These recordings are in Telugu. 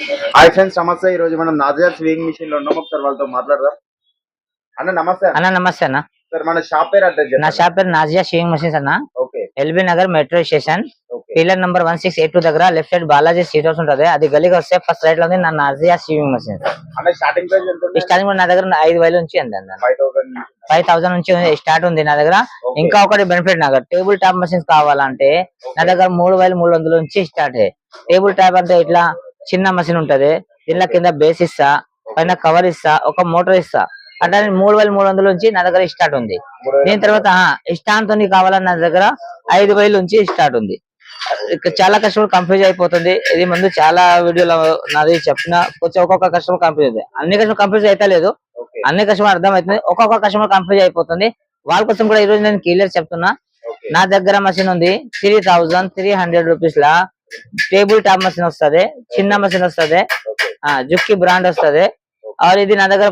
హాయ్ ఫ్రెండ్స్ నమస్తే. ఈ రోజు మనం నాజర్ స్వింగ్ మిషన్లో ఉన్నాం. ఒకసారి వాళ్ళతో మాట్లాడదాం. అన్న నమస్తే అన్న. నమస్తే అన్న. సార్ మన షాప్ పేరు అడ్రస్ నా షాప్ పేరు నాజియా షేవింగ్ మషిన్స్ అన్న. Okay. LB Nagar metro station. Pillar number one six eight two దగ్గర left side Balaji street house ఉంటుంది. అది గలీకి వస్తే ఫస్ట్ రైట్లో ఉంది నా నాజియా షేవింగ్ మషిన్స్. అన్న స్టార్టింగ్ ప్రైస్ ఎంత ఈ స్టార్టింగ్ నా దగ్గర ఐదు వేల నుంచి ఉంది అన్న. ఫైవ్ థౌసండ్ ఫైవ్ థౌసండ్ నుంచి స్టార్ట్ ఉంది నా దగ్గర. ఇంకా ఒకటి బెనిఫిట్ నాకు టేబుల్ టాప్ మషిన్స్ కావాలంటే నా దగ్గర మూడు వేల మూడు వందల నుంచి స్టార్ట్ టేబుల్ టాప్ అంటే ఇట్లా చిన్న మషిన్ ఉంటది. దీనిలో కింద బేస్ ఇస్తా పైన కవర్ ఇస్తా ఒక మోటార్ ఇస్తా. అట్లా మూడు వేల మూడు వందల నుంచి నా దగ్గర స్టార్ట్ ఉంది. దీని తర్వాత ఇష్టాంతో కావాలని నా దగ్గర ఐదు వేల నుంచి స్టార్ట్ ఉంది. చాలా కస్టమర్ కన్ఫ్యూజ్ అయిపోతుంది. ఇది ముందు చాలా వీడియోలో నాది చెప్పిన కొంచెం ఒక్కొక్క కస్టమర్ కన్ఫ్యూజ్ అవుతుంది. అన్ని కస్టమర్ కన్ఫ్యూజ్ అయితే లేదు. అన్ని కస్టమర్ అర్థమవుతుంది. ఒక్కొక్క కస్టమర్ కన్ఫ్యూజ్ అయిపోతుంది. వాళ్ళ కోసం కూడా ఈ రోజు నేను క్లియర్ చెప్తున్నా. నా దగ్గర మషిన్ ఉంది. Three thousand three hundred rupees లా. టేబుల్ టాప్ మషిన్ వస్తది చిన్న మషిన్ వస్తది జుక్కి బ్రాండ్ వస్తది. ఆర్ ఇది నా దగ్గర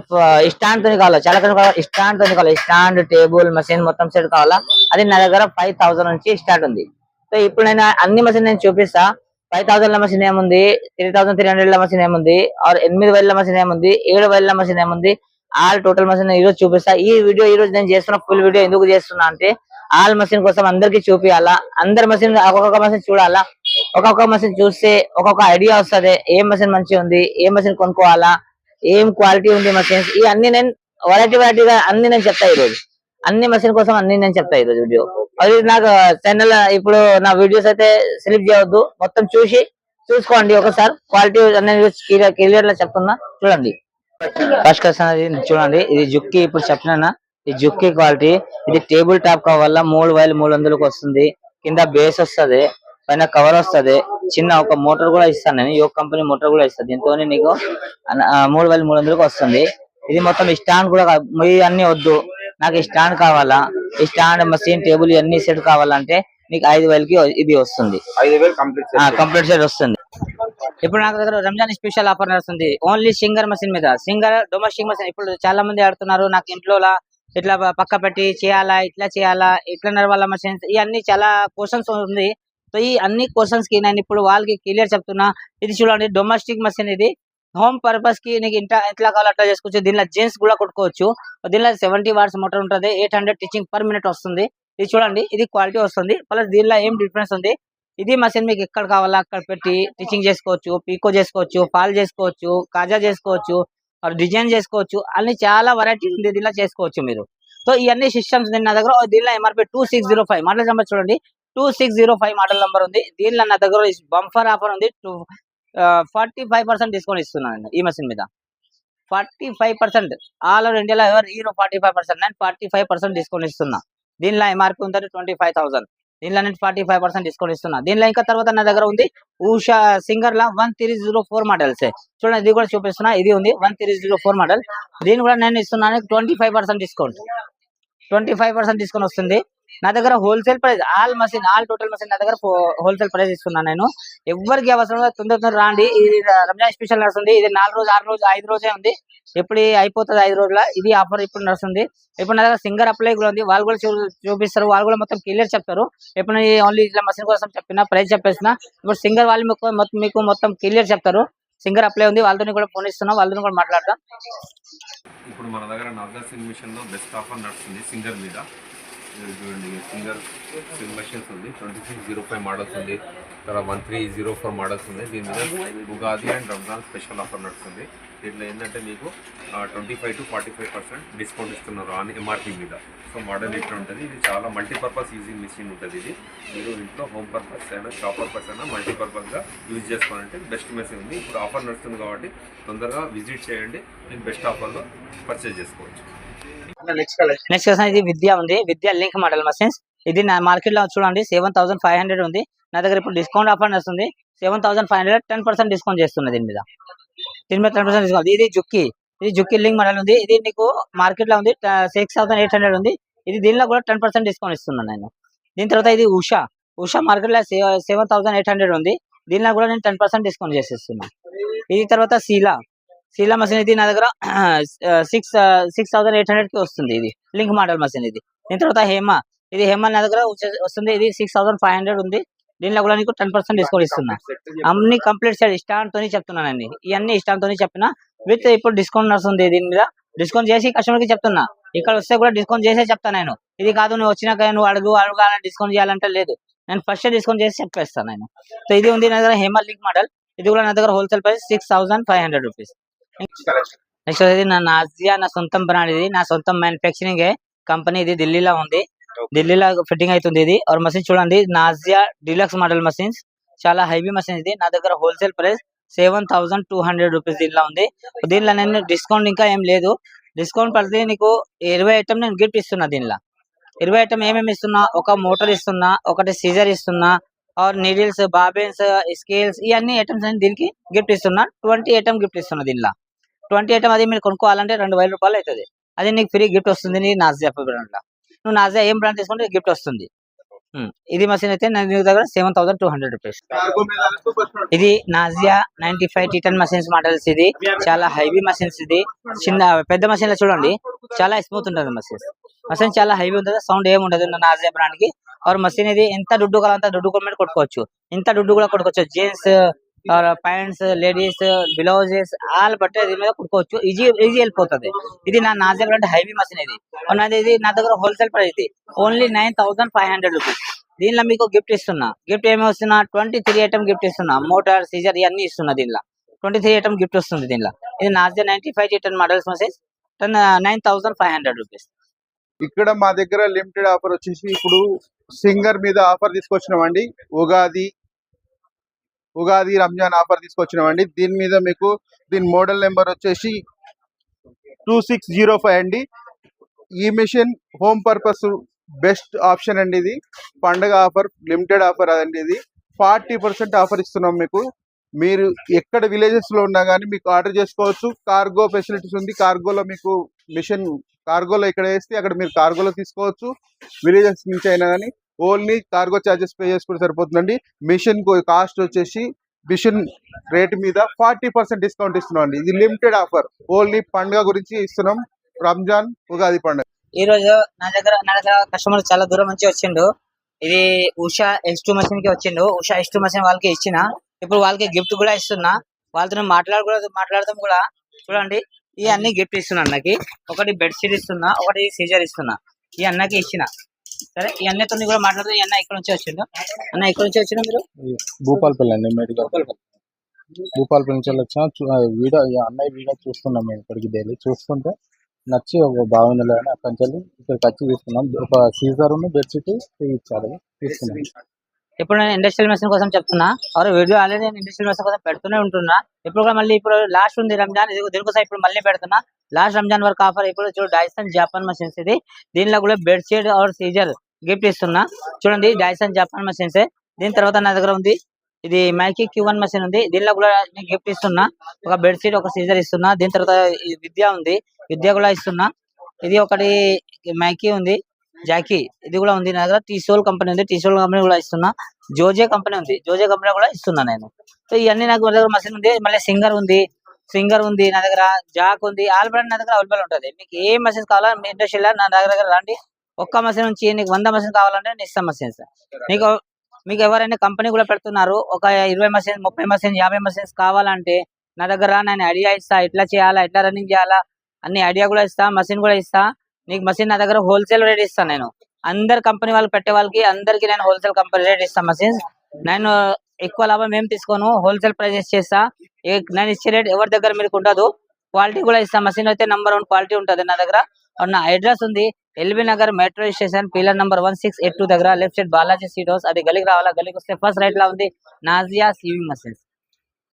స్టాండ్ తోని కావాలి? చాలా కస్టమర్ స్టాండ్ తోని కావాలి? స్టాండ్ టేబుల్ మషిన్ మొత్తం సెట్ కావాలా? అది నా దగ్గర ఫైవ్ థౌసండ్ నుంచి స్టార్ట్ ఉంది. సో ఇప్పుడు నేను అన్ని మషిన్ నేను చూపిస్తా. ఫైవ్ థౌసండ్ ల మషిన్ ఏముంది? త్రీ థౌసండ్ త్రీ హండ్రెడ్ ల మషిన్ ఏముంది? ఆర్ ఎనిమిది వేల మషిన్ ఏముంది? ఏడు వేల మషిన్ ఏముంది? ఆల్ టోటల్ మషిన్ ఈ రోజు చూపిస్తా. ఈ వీడియో ఈ రోజు నేను చేస్తున్న ఫుల్ వీడియో ఎందుకు చేస్తున్నా అంటే ఆల్ మషిన్ కోసం అందరికి చూపియాలా? అందరి మషిన్ ఒక్కొక్క మషిన్ చూడాలా? ఒక్కొక్క మెషిన్ చూస్తే ఒక్కొక్క ఐడియా వస్తది. ఏ మెషిన్ మంచిగా ఉంది? ఏ మెషిన్ కొనుక్కోవాలా? ఏం క్వాలిటీ ఉంది మెషిన్స్ ఈ అన్ని నేను వెరైటీ వెరైటీగా అన్ని నేను చెప్తా ఈరోజు. రోజు అన్ని మెషిన్ కోసం అన్ని నేను చెప్తా ఈరోజు వీడియో అది నాకు ఛానల్ ఇప్పుడు నా వీడియోస్ అయితే సెలెక్ట్ చేయవద్దు. మొత్తం చూసి చూసుకోండి ఒకసారి. క్వాలిటీ అనేది క్లియర్గా చెప్తున్నా. చూడండి. ఫస్ట్ క్వశ్చన్ అది చూడండి. ఇది జుక్కి ఇప్పుడు చెప్పినా ఈ జుక్కి క్వాలిటీ ఇది టేబుల్ టాప్ కావాల? మూడు వేల మూడు వందలకు వస్తుంది. కింద బేస్ వస్తది. పైన కవర్ వస్తది. చిన్న ఒక మోటార్ కూడా ఇస్తాను నేను. యోగ్ కంపెనీ మోటార్ కూడా ఇస్తాను. దీంతో నీకు మూడు వేల మూడు వందలకు వస్తుంది. ఇది మొత్తం స్టాండ్ కూడా మీ అన్ని వద్దు. నాకు స్టాండ్ కావాలా? ఈ స్టాండ్ మసీన్ టేబుల్ ఇవన్నీ సెట్ కావాలంటే నీకు ఐదు వేలకి ఇది వస్తుంది. కంప్లీట్ కంప్లీట్ సెట్ వస్తుంది. ఇప్పుడు నాకు దగ్గర రంజాన్ స్పెషల్ ఆఫర్ నడుస్తుంది. ఓన్లీ సింగర్ మషిన్ మీద. సింగర్ డొమెస్టిక్ మషిన్ ఇప్పుడు చాలా మంది ఆడుతున్నారు. నాకు ఇంట్లో ఇట్లా పక్క పెట్టి చేయాలా ఇట్లా చేయాలా ఇట్లా నడవాలా మషిన్స్ ఇవన్నీ చాలా క్వశ్చన్స్ ఉంది. సో ఈ అన్ని క్వశ్చన్స్కి నేను ఇప్పుడు వాళ్ళకి క్లియర్ చెప్తున్నా. ఇది చూడండి డొమెస్టిక్ మెషిన్ ఇది. హోమ్ పర్పస్కి నీకు ఇంట ఎట్లా కావాలో అట్లా చేసుకోవచ్చు. దీనిలో జెంట్స్ కూడా కొట్టుకోవచ్చు. దీనిలో సెవెంటీ వాట్స్ మోటార్ ఉంటుంది. Eight hundred stitching per minute వస్తుంది. ఇది చూడండి ఇది క్వాలిటీ వస్తుంది. ప్లస్ దీనిలో ఏం డిఫరెన్స్ ఉంది? ఇది మెషిన్ మీకు ఎక్కడ కావాలా? అక్కడ పెట్టి టీచింగ్ చేసుకోవచ్చు పీకో చేసుకోవచ్చు ఫాల్ చేసుకోవచ్చు కాజా చేసుకోవచ్చు డిజైన్ చేసుకోవచ్చు. అన్ని చాలా వెరైటీ ఉంది. దీనిలో చేసుకోవచ్చు మీరు. సో ఇవన్నీ సిస్టమ్స్ నా దగ్గర. దీనిలో MRP two six zero five model చూడండి. Two six zero five model number ఉంది. దీనిలో నా దగ్గర బంఫర్ ఆఫర్ ఉంది. Two forty five percent discount ఇస్తున్నాను ఈ మెషిన్ మీద. Forty five percent all over ఇండియాలో ఎవరు హీరో ఫార్టీ ఫైవ్ పర్సెంట్ నేను ఫార్టీ ఫైవ్ పర్సెంట్ డిస్కౌంట్ ఇస్తున్నా. దీనిలో ఎంఆర్పి ఉంటుంది ట్వంటీ ఫైవ్ థౌసండ్ దీనిలో నేను ఫార్టీ ఫైవ్ పర్సెంట్ డిస్కౌంట్ ఇస్తున్నా. దీనిలో ఇంకా తర్వాత నా దగ్గర ఉంది ఉషా సింగర్ లా one three zero four models చూడండి ఇది కూడా చూపిస్తున్నా. ఇది ఉంది one three zero four model దీని కూడా నేను ఇస్తున్నాను. Twenty five percent discount twenty five percent discount వస్తుంది. నా దగ్గర wholesale price all machine all total machine నా దగ్గర హోల్సేల్ ప్రైస్ ఇస్తున్నాను నేను. ఎవరికి అవసరం తొందర తొందర రాండి. ఇది రంజాన్ స్పెషల్ నడుస్తుంది. ఇది నాలుగు రోజు ఆరు రోజు ఐదు రోజే ఉంది. ఎప్పుడు అయిపోతుంది ఐదు రోజుల ఇది ఆఫర్ ఇప్పుడు నడుస్తుంది. ఇప్పుడు నా దగ్గర సింగర్ అప్లై కూడా ఉంది. వాళ్ళు కూడా చూ- చూపిస్తారు. వాళ్ళు కూడా మొత్తం క్లియర్ చెప్తారు. ఎప్పుడు ఓన్లీ ఇట్లా మసీన్ కోసం చెప్పిన ప్రైస్ చెప్పేసిన ఇప్పుడు సింగర్ వాళ్ళు మీకు మొత్తం మీకు మొత్తం క్లియర్ చెప్తారు. సింగర్ అప్లై ఉంది. వాళ్ళతో కూడా ఫోన్ ఇస్తున్నాం. వాళ్ళతో కూడా మాట్లాడదాం. ఇప్పుడు మన దగ్గర నవ్య సింగ్ మిషన్లో బెస్ట్ ఆఫర్ నడుస్తుంది సింగర్ మీద. చూడండి సింగర్ సింగ్ మెషిన్స్ ఉంది. Twenty six zero five models ఉంది. తర్వాత one three zero four models ఉంది. దీని మీద Ugadi and Ramzan special offer నడుస్తుంది. దీంట్లో ఏంటంటే మీకు twenty five to forty five percent discount ఇస్తున్నారు ఆన్ ఎంఆర్పీ మీద. సో మోడల్ ఇట్లా ఉంటుంది? ఇది చాలా మల్టీపర్పస్ యూజింగ్ మిషన్ ఉంటుంది ఇది. మీరు ఇంట్లో హోమ్ పర్పస్ అయినా షాప్ పర్పస్ అయినా మల్టీపర్పస్గా యూజ్ చేసుకోవాలంటే బెస్ట్ మెషిన్ ఉంది. ఇప్పుడు ఆఫర్ నడుస్తుంది కాబట్టి తొందరగా విజిట్ చేయండి. మీకు బెస్ట్ ఆఫర్లో పర్చేజ్ చేసుకోవచ్చు. నెక్స్ట్ క్వశ్చన్ ఇది విద్య ఉంది. విద్య లింక్ మోడల్ మషిన్స్ ఇది నా మార్కెట్లో చూడండి. సెవెన్ థౌసండ్ ఫైవ్ హండ్రెడ్ ఉంది. నా దగ్గర ఇప్పుడు డిస్కౌంట్ ఆఫర్ వస్తుంది seven thousand five hundred ten percent discount చేస్తున్నది దీని మీద. దీని మీద టెన్ పర్సెంట్ డిస్కౌంట్ ఇది జుక్కి. ఇది జుక్కి లింక్ మోడల్ ఉంది. ఇది నీకు మార్కెట్లో ఉంది. సిక్స్ థౌసండ్ ఎయిట్ హండ్రెడ్ ఉంది. ఇది దీనిలో కూడా టెన్ పర్సెంట్ డిస్కౌంట్ ఇస్తున్నాను నేను. దీని తర్వాత ఇది ఉషా. ఉషా మార్కెట్లో సెవెన్ థౌసండ్ ఎయిట్ హండ్రెడ్ ఉంది. దీనిలో కూడా నేను టెన్ పర్సెంట్ డిస్కౌంట్ చేసేస్తున్నాను ఇది తర్వాత శీలా. శీలా మషిన్ ఇది నా దగ్గర సిక్స్ సిక్స్ థౌసండ్ ఎయిట్ హండ్రెడ్కి వస్తుంది ఇది. లింక్ మోడల్ మషిన్ ఇది. దీని తర్వాత హేమ. ఇది హేమ నా దగ్గర వస్తుంది. ఇది సిక్స్ థౌసండ్ ఫైవ్ హండ్రెడ్ ఉంది. దీనిలో కూడా నీకు టెన్ పర్సెంట్ డిస్కౌంట్ ఇస్తున్నా. అన్ని కంప్లీట్ సైడ్ ఇష్టాన్ తోని చెప్తున్నానండి ఇవన్నీ ఇష్టాన్ తోని చెప్పిన విత్ ఇప్పుడు డిస్కౌంట్ నడుస్తుంది దీని మీద. డిస్కౌంట్ చేసి కస్టమర్కి చెప్తున్నా. ఇక్కడ వస్తే కూడా డిస్కౌంట్ చేసే చెప్తాను నేను. ఇది కాదు నువ్వు వచ్చినాక నువ్వు అడుగు అడగాలని డిస్కౌంట్ చేయాలంటే లేదు. నేను ఫస్ట్ డిస్కౌంట్ చేసి చెప్పేస్తాను నేను. సో ఇది ఉంది నా దగ్గర హేమల్ లింక్ మోడల్ ఇది కూడా నా దగ్గర wholesale price six thousand five hundred rupees next ఇది నా నాజియా నా సొంతం బ్రాండ్ ఇది. నా సొంతం మ్యానుఫ్యాక్చరింగ్ కంపెనీ ఇది ఢిల్లీలో ఉంది. ఢిల్లీలో ఫిట్టింగ్ అవుతుంది ఇది. और మషిన్ చూడండి. నాజియా డిలక్స్ మోడల్ మషిన్స్ చాలా హైవీ మషిన్ ఇది. నా దగ్గర wholesale price seven thousand two hundred rupees దీనిలో ఉంది. దీనిలో నేను డిస్కౌంట్ ఇంకా ఏం లేదు. డిస్కౌంట్ పడితే నీకు ఇరవై ఐటమ్ నేను గిఫ్ట్ ఇస్తున్నా దీనిలో. ఇరవై ఐటమ్ ఏమేమి ఇస్తున్నా? ఒక మోటార్ ఇస్తున్నా ఒకటి సీజర్ ఇస్తున్నా ఆర్ నీడిల్స్ బాబెన్స్ స్కేల్స్ ఇవన్నీ ఐటమ్స్ నేను దీనికి గిఫ్ట్ ఇస్తున్నా. ట్వంటీ ఐటమ్ గిఫ్ట్ ఇస్తున్నా దీనిలో. ట్వంటీ ఐటమ్ అది మీరు కొనుక్కోవాలంటే రెండు వేల రూపాయలు అవుతుంది. అది నీకు ఫ్రీ గిఫ్ట్ వస్తుంది నీ నాజియా బ్రాండ్లో నువ్వు నాజియా ఏం బ్రాండ్ తీసుకుంటే గిఫ్ట్ వస్తుంది. ఇది మసీన్ అయితే నా నీ దగ్గర seven thousand two hundred rupees ఇది నాజియా నైన్టీ ఫైవ్ టీటన్ మసీన్స్ మోడల్స్ ఇది. చాలా హైవీ మసీన్స్ ఇది. చిన్న పెద్ద మసీన్లో లో చూడండి. చాలా స్మూత్ ఉంటుంది మసీన్స్ మసీన్ చాలా హైవీ ఉంటుంది సౌండ్ ఏమి ఉండదు నాజియా బ్రాండ్కి. और ఇది ఎంత దుడ్డు కావాలంత దుడ్డు కూడా కొట్టుకోవచ్చు ఇంత దుడ్డు కూడా కొట్టుకోవచ్చు jeans pants ladies blouses all బట్టే దీని మీద కుట్టుకోవచ్చు ఈజీ ఈజీ వెళ్ళిపోతుంది ఇది నా నాజియా అంటే హైవీ మషిన్ ఇది నాది ఇది నా దగ్గర హోల్సేల్ ప్రైస్ ఇది only nine thousand five hundred rupees దీనిలో మీకు గిఫ్ట్ ఇస్తున్నా గిఫ్ట్ ఏమి వస్తున్నా ట్వంటీ త్రీ ఐటమ్ గిఫ్ట్ ఇస్తున్నా మోటార్ సీజర్ ఇవన్నీ ఇస్తున్నా దీనిలో ట్వంటీ త్రీ ఐటమ్ గిఫ్ట్ వస్తుంది దీనిలో ఇది nausea ninety five ten models message ten nine thousand five hundred rupees ఇక్కడ మా దగ్గర లిమిటెడ్ ఆఫర్ వచ్చేసి ఇప్పుడు సింగర్ మీద ఆఫర్ తీసుకొచ్చినామండి ఉగాది ఉగాది రంజాన్ ఆఫర్ తీసుకొచ్చినామండి. దీని మీద మీకు దీని మోడల్ నెంబర్ వచ్చేసి టూ సిక్స్ జీరో ఫైవ్ అండి. ఈ machine home purpose best option అండి ఇది. పండగ ఆఫర్ లిమిటెడ్ ఆఫర్ అదండి ఇది. ఫార్టీ పర్సెంట్ ఆఫర్ ఇస్తున్నాం మీకు. మీరు ఎక్కడ విలేజెస్లో ఉన్నా కానీ మీకు ఆర్డర్ చేసుకోవచ్చు. కార్గో ఫెసిలిటీస్ ఉంది. కార్గోలో మీకు మిషన్ కార్గోలో ఇక్కడ వేస్తే అక్కడ మీరు కార్గోలో తీసుకోవచ్చు. విలేజెస్ నుంచి అయినా కానీ ఓన్లీ కార్గో ఛార్జెస్ పే చేసుకుంటే సరిపోతుందండి. మిషన్ కాస్ట్ వచ్చేసి మిషన్ రేట్ మీద ఫార్టీ పర్సెంట్ డిస్కౌంట్ ఇస్తున్నాం అండి ఇది లిమిటెడ్ ఆఫర్. ఓన్లీ పండుగ గురించి ఇస్తున్నాం. రంజాన్ ఉగాది పండుగ. ఈ రోజు నా దగ్గర నా దగ్గర కస్టమర్ చాలా దూరం నుంచి వచ్చిండు. ఇది ఉషా ఎస్ టూ మషిన్కి వచ్చిండు. ఉషా ఎస్ టూ మషిన్ వాళ్ళకి ఇచ్చిన. ఇప్పుడు వాళ్ళకి గిఫ్ట్ కూడా ఇస్తున్నా. వాళ్ళతో మాట్లాడకూడదు మాట్లాడదాం కూడా. చూడండి. ఈ అన్ని గిఫ్ట్ ఇస్తున్నా అన్నకి. ఒకటి బెడ్షీట్ ఇస్తున్నా ఒకటి సీజర్ ఇస్తున్నా. ఈ అన్నకి ఇచ్చిన. సరే ఈ అన్నతో కూడా మాట్లాడుతూ ఈ అన్న ఇక్కడ నుంచి వచ్చిండు. అన్న ఇక్కడ నుంచి వచ్చిండు మీరు? భూపాలపల్లి అండి మెడికల్ భూపాలపల్లి నుంచి వచ్చిన వీడియో ఈ అన్నయ్య వీడియో చూస్తున్నాం మేము ఇక్కడికి డైలీ. చూస్తుంటే నచ్చి ఒక బాగుంది అని అక్కడి నుంచి ఇక్కడికి వచ్చి తీసుకున్నాం. ఒక సీజర్ బెడ్షీట్ ఇచ్చారు. తీసుకున్నాం. ఇప్పుడు నేను ఇండస్ట్రియల్ మెషిన్ కోసం చెప్తున్నా. ఆర్ వీడియో ఆల్రెడీ నేను ఇండస్ట్రియల్ మెషిన్ కోసం పెడుతూనే ఉంటున్నా. ఇప్పుడు కూడా మళ్ళీ ఇప్పుడు లాస్ట్ ఉంది రంజాన్. ఇది దీనికోసం ఇప్పుడు మళ్ళీ పెడుతున్నా. లాస్ట్ రంజాన్ వరకు ఆఫర్ ఇప్పుడు చూడు డైసన్ జాపాన్ మెషిన్స్ ఇది. దీనిలో కూడా bed sheet or scissor gift ఇస్తున్నా. చూడండి డైసన్ జాపాన్ మెషిన్స్ దీని తర్వాత నా దగ్గర ఉంది. ఇది మైకి క్యూ వన్ మెషిన్ ఉంది. దీనిలో కూడా నేను గిఫ్ట్ ఇస్తున్నా. ఒక బెడ్ షీట్ ఒక సీజర్ ఇస్తున్నా. దీని తర్వాత విద్య ఉంది. విద్య కూడా ఇస్తున్నా. ఇది ఒకటి మైకి ఉంది. జాకీ ఇది కూడా ఉంది నా దగ్గర. టీసోల్ కంపెనీ ఉంది. టీసోల్ కంపెనీ కూడా ఇస్తున్నా. జోజే కంపెనీ ఉంది. జోజే కంపెనీ కూడా ఇస్తున్నా నేను. సో ఇవన్నీ నాకు నా దగ్గర మషిన్ ఉంది. మళ్ళీ సింగర్ ఉంది. సింగర్ ఉంది నా దగ్గర. జాక్ ఉంది. ఆల్ బ్రాండ్ నా దగ్గర అవైలబుల్ ఉంటుంది. మీకు ఏ మషిన్స్ కావాలా మీ ఇండస్ట్రీలో నా దగ్గర దగ్గర రండి. ఒక్క మసీన్ నుంచి నీకు వంద మసీన్ కావాలంటే నేను ఇస్తాను మషిన్స్ మీకు మీకు ఎవరైనా కంపెనీ కూడా పెడుతున్నారు ఒక ఇరవై మషిన్ ముప్పై మషిన్ యాభై మషిన్స్ కావాలంటే నా దగ్గర నేను ఐడియా ఇస్తా. ఎట్లా చేయాలా ఎట్లా రన్నింగ్ చేయాలా అన్ని ఐడియా కూడా ఇస్తా మసీన్ కూడా ఇస్తా. నీకు మషిన్ నా దగ్గర హోల్సేల్ రేట్ ఇస్తాను నేను. అందరు కంపెనీ వాళ్ళు పెట్టే వాళ్ళకి అందరికి నేను హోల్సేల్ కంపెనీ రేట్ ఇస్తాను మసీన్స్ నేను ఎక్కువ లాభం ఏం తీసుకోను హోల్సేల్ ప్రైజెస్ చేస్తా. నేను ఇచ్చే రేట్ ఎవరి దగ్గర మీకు ఉండదు. క్వాలిటీ కూడా ఇస్తా. మసీన్ అయితే నెంబర్ వన్ క్వాలిటీ ఉంటుంది నా దగ్గర. నా అడ్రస్ ఉంది. LB Nagar metro station pillar number one six eight two దగ్గర left side Balaji seat house అది గలికి రావాలా? గలికి వస్తే ఫస్ట్ రైట్ లా ఉంది. Nausea sewing machines